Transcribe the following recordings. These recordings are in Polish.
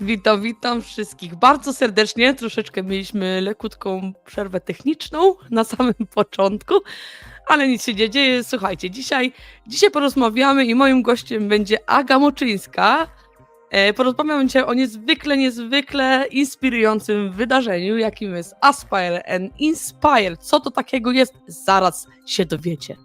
Witam, witam wszystkich bardzo serdecznie. Troszeczkę mieliśmy lekutką przerwę techniczną na samym początku, ale nic się nie dzieje. Słuchajcie, dzisiaj, dzisiaj porozmawiamy i moim gościem będzie Aga Moczyńska. E, Porozmawiamy dzisiaj o niezwykle, niezwykle inspirującym wydarzeniu, jakim jest Aspire and Inspire. Co to takiego jest? Zaraz się dowiecie.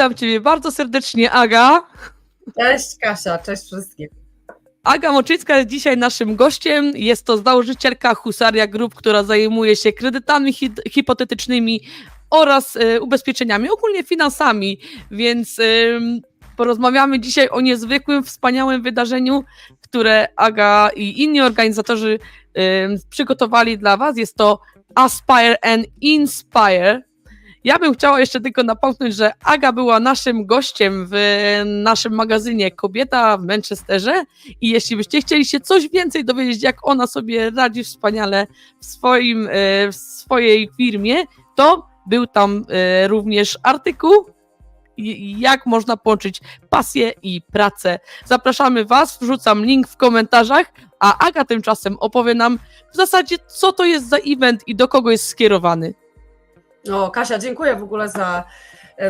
Witam Ciebie bardzo serdecznie, Aga. Cześć Kasia, cześć wszystkim. Aga Moczycka jest dzisiaj naszym gościem. Jest to założycielka Husaria Group, która zajmuje się kredytami hi hipotetycznymi oraz e, ubezpieczeniami, ogólnie finansami, więc ym, porozmawiamy dzisiaj o niezwykłym, wspaniałym wydarzeniu, które Aga i inni organizatorzy ym, przygotowali dla Was. Jest to Aspire and Inspire. Ja bym chciała jeszcze tylko napomknąć, że Aga była naszym gościem w naszym magazynie Kobieta w Manchesterze i jeśli byście chcieli się coś więcej dowiedzieć, jak ona sobie radzi wspaniale w, swoim, e, w swojej firmie, to był tam e, również artykuł, jak można połączyć pasję i pracę. Zapraszamy Was, wrzucam link w komentarzach, a Aga tymczasem opowie nam w zasadzie, co to jest za event i do kogo jest skierowany. No, Kasia, dziękuję w ogóle za,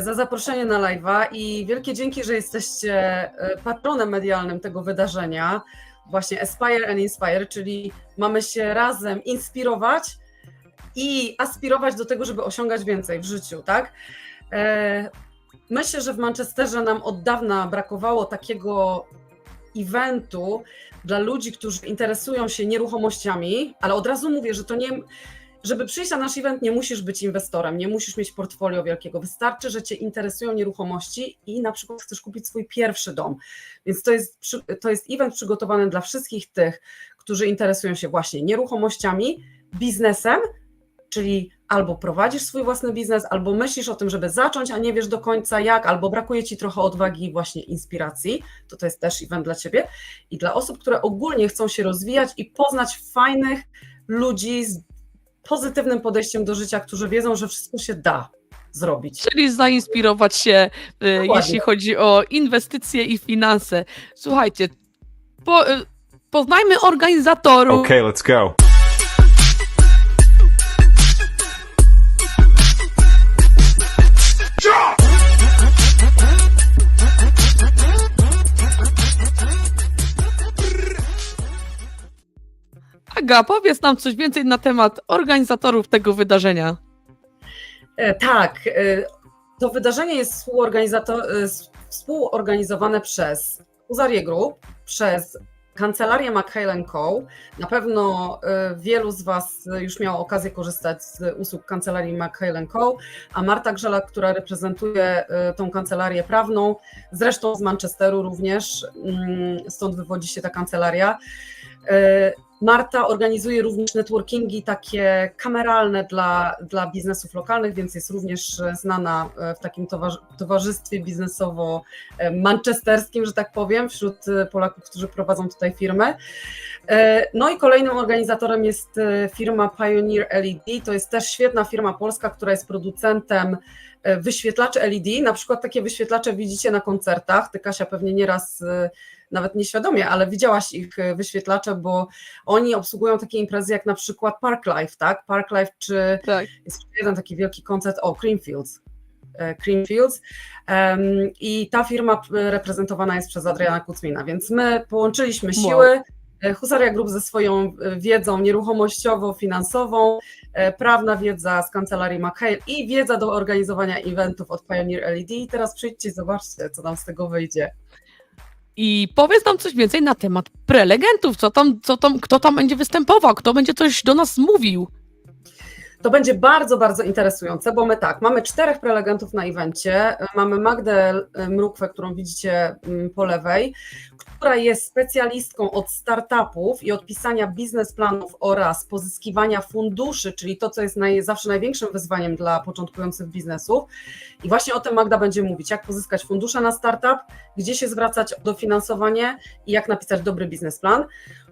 za zaproszenie na live'a i wielkie dzięki, że jesteście e, patronem medialnym tego wydarzenia, właśnie Aspire and Inspire, czyli mamy się razem inspirować i aspirować do tego, żeby osiągać więcej w życiu, tak? E, Myślę, że w Manchesterze nam od dawna brakowało takiego eventu dla ludzi, którzy interesują się nieruchomościami, ale od razu mówię, że to nie, żeby przyjść na nasz event, nie musisz być inwestorem, nie musisz mieć portfolio wielkiego. Wystarczy, że Cię interesują nieruchomości i na przykład chcesz kupić swój pierwszy dom. Więc to jest, to jest event przygotowany dla wszystkich tych, którzy interesują się właśnie nieruchomościami, biznesem, czyli albo prowadzisz swój własny biznes, albo myślisz o tym, żeby zacząć, a nie wiesz do końca jak, albo brakuje Ci trochę odwagi i właśnie inspiracji, to to jest też event dla Ciebie. I dla osób, które ogólnie chcą się rozwijać i poznać fajnych ludzi z pozytywnym podejściem do życia, którzy wiedzą, że wszystko się da zrobić. Czyli zainspirować się, y, Dokładnie. jeśli chodzi o inwestycje i finanse. Słuchajcie, po, y, poznajmy organizatorów. Okay, let's go. Aga, powiedz nam coś więcej na temat organizatorów tego wydarzenia. E, Tak, e, to wydarzenie jest e, współorganizowane przez Uzarię Group, przez Kancelarię McHale Co. Na pewno wielu z Was już miało okazję korzystać z usług Kancelarii McHale Co, a Marta Grzela, która reprezentuje tą kancelarię prawną, zresztą z Manchesteru również, mm, stąd wywodzi się ta kancelaria. E, Marta organizuje również networkingi takie kameralne dla, dla biznesów lokalnych, więc jest również e, znana e, w takim towarz- towarzystwie biznesowo-manchesterskim, że tak powiem, wśród e, Polaków, którzy prowadzą tutaj firmę. E, No i kolejnym organizatorem jest e, firma Pioneer LED. To jest też świetna firma polska, która jest producentem e, wyświetlaczy LED. Na przykład takie wyświetlacze widzicie na koncertach. Ty, Kasia, pewnie nieraz e, nawet nieświadomie, ale widziałaś ich e, wyświetlacze, bo oni obsługują takie imprezy jak na przykład Parklife, tak? Parklife czy Tak. jest jeden taki wielki koncert, o Creamfields. e, Creamfields Em, i ta firma reprezentowana jest przez Adriana Kucmina, więc my połączyliśmy Wow. siły, e, Husaria Group ze swoją wiedzą nieruchomościową, finansową, e, prawna wiedza z kancelarii McHale i wiedza do organizowania eventów od Pioneer LED i teraz przyjdźcie i zobaczcie, co nam z tego wyjdzie. I powiedz nam coś więcej na temat prelegentów, co tam, co tam, kto tam będzie występował, kto będzie coś do nas mówił. To będzie bardzo, bardzo interesujące, bo my tak, mamy czterech prelegentów na evencie. Mamy Magdę Mrukwę, którą widzicie mm, po lewej, która jest specjalistką od startupów i od pisania biznesplanów oraz pozyskiwania funduszy, czyli to, co jest naj, zawsze największym wyzwaniem dla początkujących biznesów. I właśnie o tym Magda będzie mówić, jak pozyskać fundusze na startup, gdzie się zwracać o dofinansowanie i jak napisać dobry biznesplan.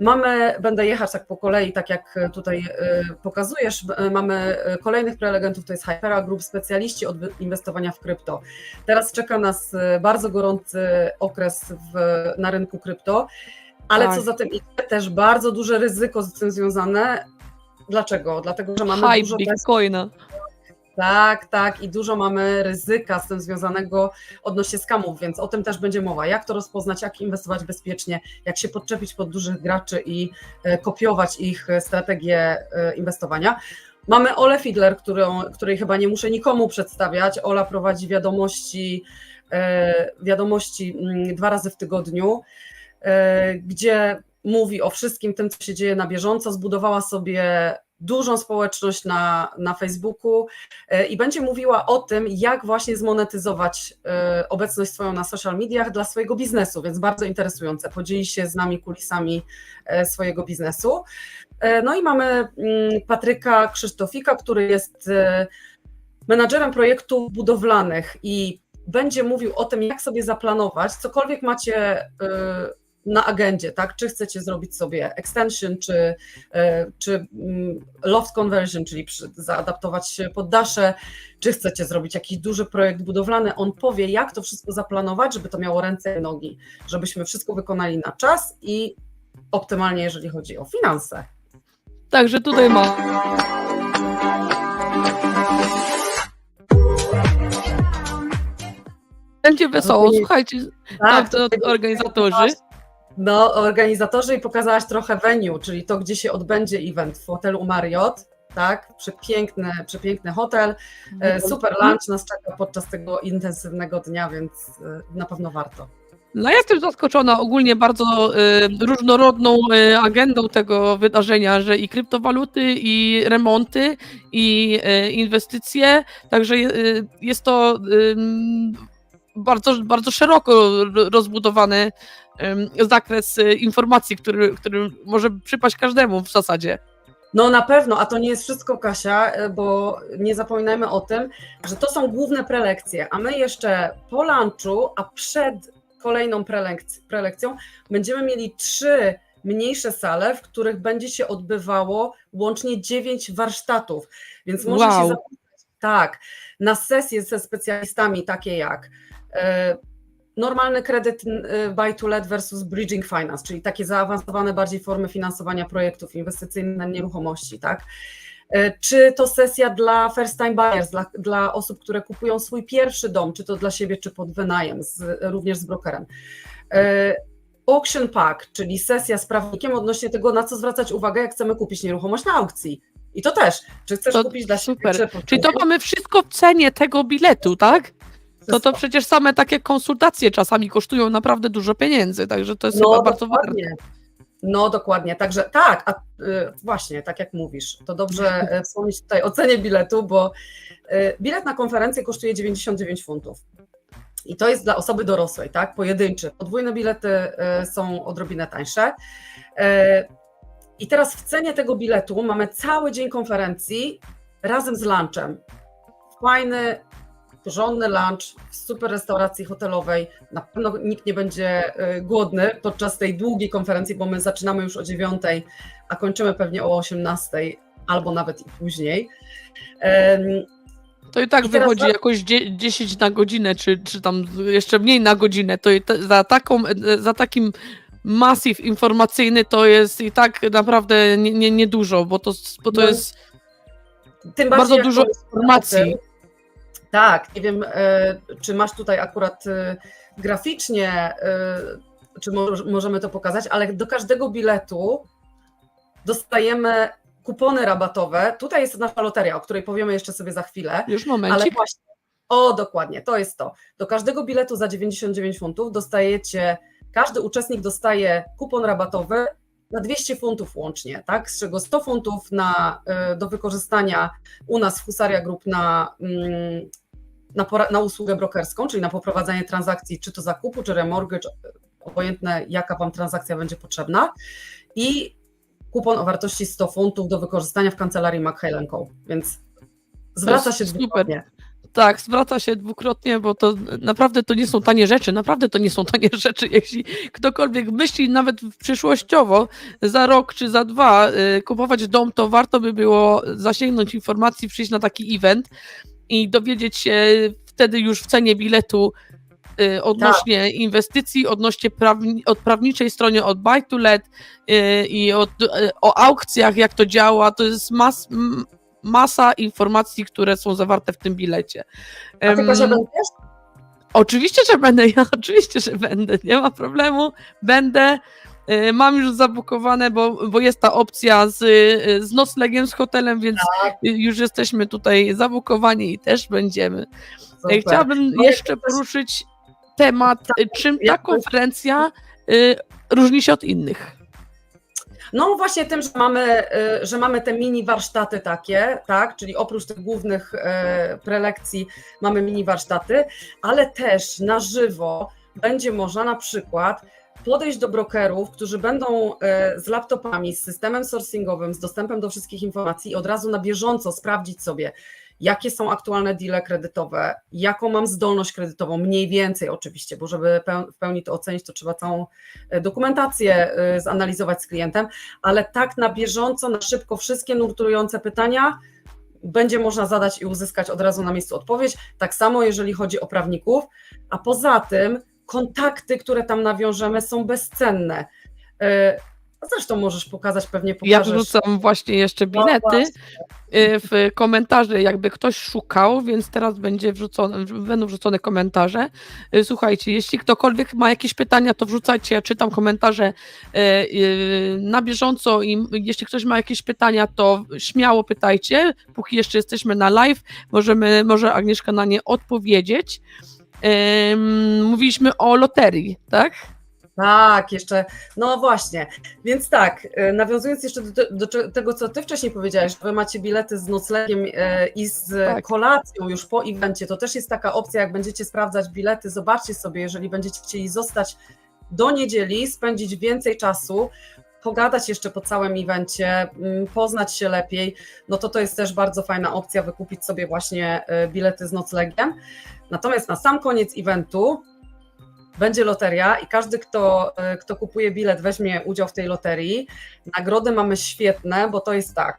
Mamy, będę jechać tak po kolei, tak jak tutaj y, pokazujesz, y, mamy kolejnych prelegentów, to jest Hypera Group, specjaliści od inwestowania w krypto. Teraz czeka nas bardzo gorący okres w, na rynku krypto, ale Tak. co za tym idzie, też bardzo duże ryzyko z tym związane. Dlaczego? Dlatego, że mamy Hype dużo Bitcoina. Tak, tak, i dużo mamy ryzyka z tym związanego odnośnie skamów, więc o tym też będzie mowa. Jak to rozpoznać, jak inwestować bezpiecznie, jak się podczepić pod dużych graczy i e, kopiować ich e, strategię e, inwestowania. Mamy Olę Fidler, którą, której chyba nie muszę nikomu przedstawiać. Ola prowadzi wiadomości, wiadomości mm, dwa razy w tygodniu, gdzie mówi o wszystkim tym, co się dzieje na bieżąco. Zbudowała sobie dużą społeczność na, na Facebooku e, i będzie mówiła o tym, jak właśnie zmonetyzować e, obecność swoją na social mediach dla swojego biznesu, więc bardzo interesujące. Podzieli się z nami kulisami e, swojego biznesu. No i mamy mm, Patryka Krzysztofika, który jest menadżerem projektów budowlanych i będzie mówił o tym, jak sobie zaplanować, cokolwiek macie na agendzie, tak? Czy chcecie zrobić sobie extension, czy, e, czy mm, loft conversion, czyli przy- zaadaptować poddasze, czy chcecie zrobić jakiś duży projekt budowlany. On powie, jak to wszystko zaplanować, żeby to miało ręce i nogi, żebyśmy wszystko wykonali na czas i optymalnie, jeżeli chodzi o finanse. Także tutaj ma. Będzie wesoło, słuchajcie, tak, to organizatorzy. No, organizatorzy i pokazałaś trochę venue, czyli to, gdzie się odbędzie event w hotelu Marriott, tak? Przepiękny, przepiękny hotel, e, super lunch nas czeka podczas tego intensywnego dnia, więc e, na pewno warto. No ja jestem zaskoczona ogólnie bardzo y, różnorodną y, agendą tego wydarzenia, że i kryptowaluty, i remonty, i y, inwestycje, także jest to bardzo, bardzo szeroko ro- rozbudowany zakres y, informacji, który, który może przypaść każdemu w zasadzie. No na pewno, a to nie jest wszystko, Kasia, e, bo nie zapominajmy o tym, że to są główne prelekcje, a my jeszcze po lunchu, a przed kolejną prelekc- prelekcją będziemy mieli trzy mniejsze sale, w których będzie się odbywało łącznie dziewięć warsztatów, więc może Wow. się zapisać, tak, na sesje ze specjalistami takie jak normalny kredyt e, buy to let versus bridging finance, czyli takie zaawansowane bardziej formy finansowania projektów inwestycyjnych na nieruchomości, tak? E, Czy to sesja dla first time buyers, dla, dla osób, które kupują swój pierwszy dom, czy to dla siebie, czy pod wynajem, z, również z brokerem. E, Auction pack, czyli sesja z prawnikiem odnośnie tego, na co zwracać uwagę, jak chcemy kupić nieruchomość na aukcji. I to też, czy chcesz To kupić dla super. siebie, czy Czyli to mamy wszystko w cenie tego biletu, tak? To to przecież same takie konsultacje czasami kosztują naprawdę dużo pieniędzy, także to jest chyba bardzo warte. No, dokładnie. No dokładnie, także tak, a y, właśnie, tak jak mówisz, to dobrze y, wspomnieć tutaj o cenie biletu, bo y, bilet na konferencję kosztuje 99 funtów. I to jest dla osoby dorosłej, tak? Pojedynczy. Podwójne bilety y, są odrobinę tańsze. Y, I teraz w cenie tego biletu mamy cały dzień konferencji razem z lunchem. Fajny, porządny lunch w super restauracji hotelowej. Na pewno nikt nie będzie y, głodny podczas tej długiej konferencji, bo my zaczynamy już o 9, a kończymy pewnie o 18 albo nawet i później. To i tak I teraz wychodzi za- jakoś dzie- 10 na godzinę, czy, czy tam jeszcze mniej na godzinę. To za, taką, e, za takim masyw informacyjny to jest i tak naprawdę nie, nie, nie dużo, bo to, bo to No, jest Tym bardzo dużo informacji. Tak, nie wiem, e, czy masz tutaj akurat e, graficznie, e, czy mo- możemy to pokazać, ale do każdego biletu dostajemy kupony rabatowe. Tutaj jest nasza loteria, o której powiemy jeszcze sobie za chwilę. Już Ale momencik. właśnie, o dokładnie, to jest to. Do każdego biletu za 99 funtów dostajecie każdy uczestnik dostaje kupon rabatowy na 200 funtów łącznie, tak? z czego 100 funtów na, do wykorzystania u nas w Husaria Group na, mm, na, na usługę brokerską, czyli na poprowadzenie transakcji, czy to zakupu, czy remortgage, obojętne jaka Wam transakcja będzie potrzebna i kupon o wartości 100 funtów do wykorzystania w kancelarii McHale Co. Więc zwraca się dwukrotnie. Tak, zwraca się dwukrotnie, bo to naprawdę to nie są tanie rzeczy, naprawdę to nie są tanie rzeczy. Jeśli ktokolwiek myśli nawet przyszłościowo, za rok czy za dwa y, kupować dom, to warto by było zasięgnąć informacji, przyjść na taki event i dowiedzieć się wtedy już w cenie biletu y, odnośnie inwestycji, odnośnie prawni, od prawniczej stronie, od buy to let y, i od, y, o aukcjach, jak to działa. To jest mas, m- masa informacji, które są zawarte w tym bilecie. A ty będziesz? Oczywiście, że będę, ja oczywiście, że będę, nie ma problemu, będę. Y, Mam już zabukowane, bo, bo jest ta opcja z, y, z noclegiem, z hotelem, więc Tak. y, już jesteśmy tutaj zabukowani i też będziemy. Y, Super. Chciałabym No, jeszcze poruszyć temat, y, czym ta konferencja y, różni się od innych. No właśnie tym, że mamy, że mamy te mini warsztaty takie, tak, czyli oprócz tych głównych e, prelekcji mamy mini warsztaty, ale też na żywo będzie można na przykład podejść do brokerów, którzy będą e, z laptopami, z systemem sourcingowym, z dostępem do wszystkich informacji i od razu na bieżąco sprawdzić sobie, jakie są aktualne deale kredytowe, jaką mam zdolność kredytową, mniej więcej oczywiście, bo żeby w pełni to ocenić, to trzeba całą e, dokumentację e, zanalizować z klientem, ale tak na bieżąco, na szybko wszystkie nurtujące pytania będzie można zadać i uzyskać od razu na miejscu odpowiedź. Tak samo jeżeli chodzi o prawników, a poza tym kontakty, które tam nawiążemy są bezcenne. E, Zresztą możesz pokazać, pewnie Ja pokażesz. wrzucam właśnie jeszcze No bilety. właśnie. y, w komentarze, jakby ktoś szukał, więc teraz będzie wrzucone, będą wrzucone komentarze. Y, Słuchajcie, jeśli ktokolwiek ma jakieś pytania, to wrzucajcie, ja czytam komentarze na bieżąco i jeśli ktoś ma jakieś pytania, to śmiało pytajcie, póki jeszcze jesteśmy na live, możemy, może Agnieszka na nie odpowiedzieć. Mówiliśmy o loterii, tak? Tak, jeszcze, no właśnie. Więc tak, e, nawiązując jeszcze do, do tego, co ty wcześniej powiedziałeś, że wy macie bilety z noclegiem e, i z Tak. kolacją już po evencie, to też jest taka opcja, jak będziecie sprawdzać bilety, zobaczcie sobie, jeżeli będziecie chcieli zostać do niedzieli, spędzić więcej czasu, pogadać jeszcze po całym evencie, mm, poznać się lepiej, no to to jest też bardzo fajna opcja, wykupić sobie właśnie e, bilety z noclegiem. Natomiast na sam koniec eventu będzie loteria i każdy, kto, e, kto kupuje bilet, weźmie udział w tej loterii. Nagrody mamy świetne, bo to jest tak.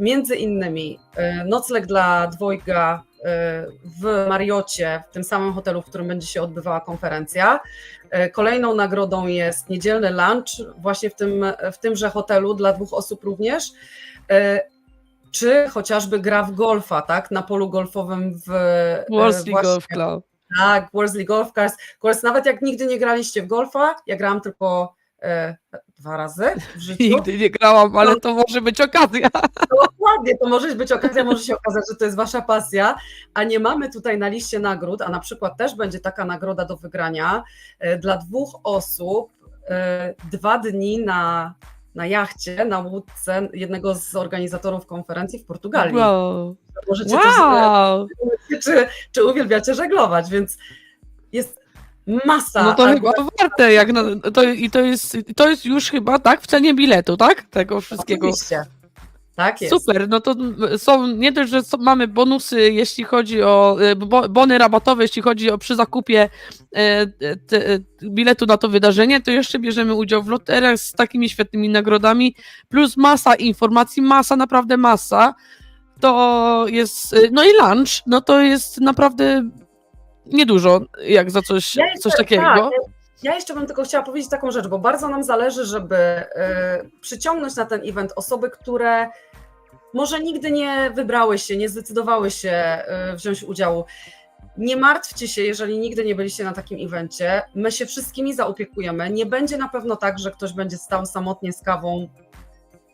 Między innymi e, nocleg dla dwojga e, w Mariocie, w tym samym hotelu, w którym będzie się odbywała konferencja. Kolejną nagrodą jest niedzielny lunch, właśnie w, tym, w tymże hotelu dla dwóch osób również. Czy chociażby gra w golfa, tak? Na polu golfowym w e, Worsley właśnie- Golf Club. tak, Worsley Golf. Kurs, nawet jak nigdy nie graliście w golfa, ja grałam tylko e, dwa razy w życiu. Nigdy nie grałam, ale to może być okazja. Dokładnie, to może być okazja, może się okazać, że to jest wasza pasja, a nie mamy tutaj na liście nagród, a na przykład też będzie taka nagroda do wygrania e, dla dwóch osób, e, dwa dni na, na jachcie, na łódce jednego z organizatorów konferencji w Portugalii. Wow. Możecie też, wow. czy, czy uwielbiacie żeglować, więc jest masa. No to chyba argumentów. warte, jak na, to, i to jest, to jest już chyba tak w cenie biletu, tak? Tego wszystkiego. Oczywiście. Tak jest. Super, no to są, nie dość, że są, mamy bonusy, jeśli chodzi o, e, bo, bony rabatowe, jeśli chodzi o przy zakupie e, te, e, biletu na to wydarzenie, to jeszcze bierzemy udział w loteriach z takimi świetnymi nagrodami, plus masa informacji, masa, naprawdę masa. To jest, e, no i lunch, no to jest naprawdę niedużo, jak za coś, Ja coś takiego. tak, ja- jeszcze bym tylko chciała powiedzieć taką rzecz, bo bardzo nam zależy, żeby e, przyciągnąć na ten event osoby, które może nigdy nie wybrały się, nie zdecydowały się e, wziąć udziału. Nie martwcie się, jeżeli nigdy nie byliście na takim evencie. My się wszystkimi zaopiekujemy. Nie będzie na pewno tak, że ktoś będzie stał samotnie z kawą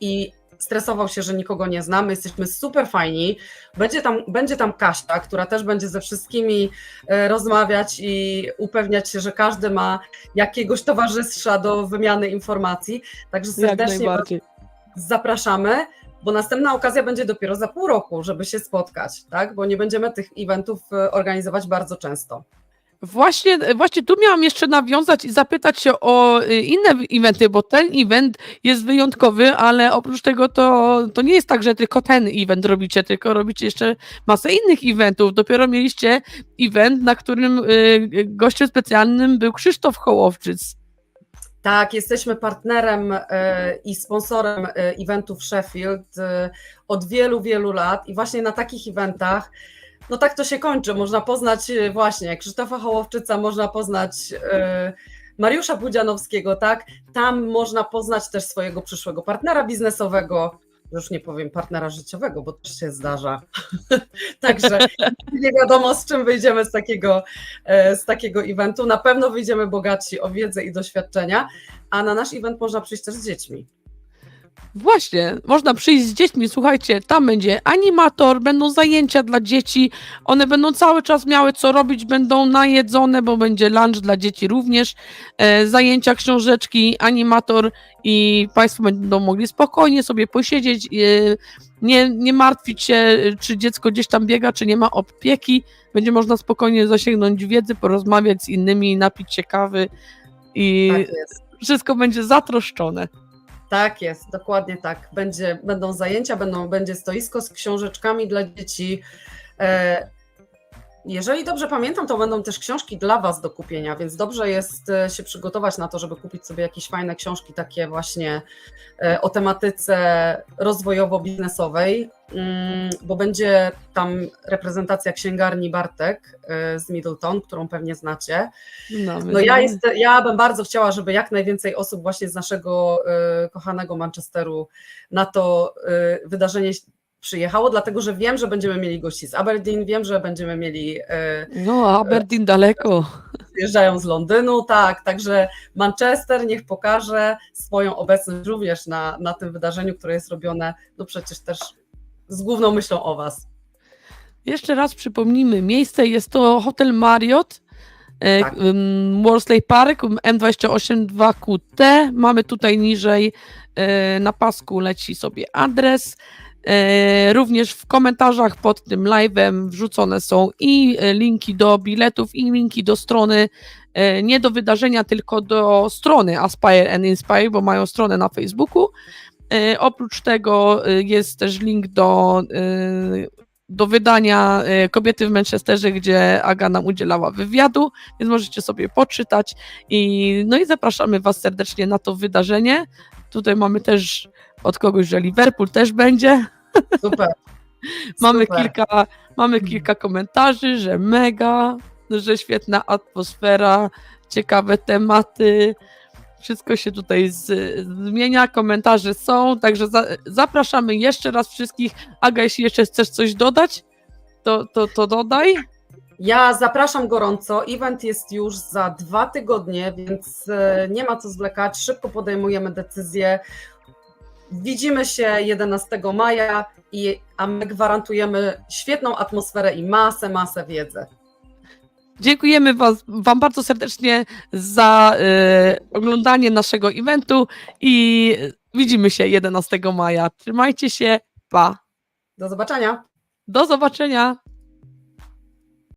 i stresował się, że nikogo nie znamy. Jesteśmy super fajni. Będzie tam, będzie tam Kasia, która też będzie ze wszystkimi e, rozmawiać i upewniać się, że każdy ma jakiegoś towarzysza do wymiany informacji. Także serdecznie zapraszamy, bo następna okazja będzie dopiero za pół roku, żeby się spotkać, tak? Bo nie będziemy tych eventów e, organizować bardzo często. Właśnie, właśnie tu miałam jeszcze nawiązać i zapytać się o y, inne eventy, bo ten event jest wyjątkowy, ale oprócz tego to, to nie jest tak, że tylko ten event robicie, tylko robicie jeszcze masę innych eventów. Dopiero mieliście event, na którym y, gościem specjalnym był Krzysztof Hołowczyc. Tak, jesteśmy partnerem i sponsorem eventów Sheffield od wielu, wielu lat i właśnie na takich eventach, no tak to się kończy. Można poznać e, właśnie Krzysztofa Hołowczyca, można poznać e, Mariusza Budzianowskiego, tak? Tam można poznać też swojego przyszłego partnera biznesowego, już nie powiem partnera życiowego, bo też się zdarza. Także nie wiadomo, z czym wyjdziemy z takiego, e, z takiego eventu. Na pewno wyjdziemy bogatsi o wiedzę i doświadczenia, a na nasz event można przyjść też z dziećmi. Właśnie, można przyjść z dziećmi, słuchajcie, tam będzie animator, będą zajęcia dla dzieci, one będą cały czas miały co robić, będą najedzone, bo będzie lunch dla dzieci również, e, zajęcia, książeczki, animator i Państwo będą mogli spokojnie sobie posiedzieć, e, nie, nie martwić się, czy dziecko gdzieś tam biega, czy nie ma opieki, będzie można spokojnie zasięgnąć wiedzy, porozmawiać z innymi, napić się kawy i Tak wszystko będzie zatroszczone. Tak jest, dokładnie tak. Będzie, będą zajęcia, będą, będzie stoisko z książeczkami dla dzieci. E, Jeżeli dobrze pamiętam, to będą też książki dla Was do kupienia, więc dobrze jest e, się przygotować na to, żeby kupić sobie jakieś fajne książki, takie właśnie e, o tematyce rozwojowo-biznesowej, mm, bo będzie tam reprezentacja księgarni Bartek e, z Middleton, którą pewnie znacie. No, No ja, jest, ja bym bardzo chciała, żeby jak najwięcej osób właśnie z naszego kochanego Manchesteru na to wydarzenie przyjechało, dlatego że wiem, że będziemy mieli gości z Aberdeen, wiem, że będziemy mieli, y, No, Aberdeen daleko. przyjeżdżają z Londynu, tak, także Manchester niech pokaże swoją obecność również na, na tym wydarzeniu, które jest robione, no przecież też z główną myślą o Was. Jeszcze raz przypomnijmy, miejsce jest to Hotel Marriott, e, Tak. Worsley Park, M28 2QT. Mamy tutaj niżej e, na pasku leci sobie adres. E, Również w komentarzach pod tym live'em wrzucone są i e, linki do biletów, i linki do strony, e, nie do wydarzenia, tylko do strony Aspire and Inspire, bo mają stronę na Facebooku. Oprócz tego jest też link do, do wydania Kobiety w Manchesterze, gdzie Aga nam udzielała wywiadu, więc możecie sobie poczytać. I, no i zapraszamy Was serdecznie na to wydarzenie. Tutaj mamy też od kogoś, że Liverpool też będzie. Super. Mamy Super. kilka, mamy kilka komentarzy, że mega, że świetna atmosfera, ciekawe tematy. Wszystko się tutaj zmienia, komentarze są, także za, zapraszamy jeszcze raz wszystkich. Aga, jeśli jeszcze chcesz coś dodać, to, to, to dodaj. Ja zapraszam gorąco. Event jest już za dwa tygodnie, więc e, nie ma co zwlekać. Szybko podejmujemy decyzję. Widzimy się 11 maja, i, a my gwarantujemy świetną atmosferę i masę, masę wiedzy. Dziękujemy was, Wam bardzo serdecznie za e, oglądanie naszego eventu i widzimy się 11 maja. Trzymajcie się, pa. Do zobaczenia. Do zobaczenia.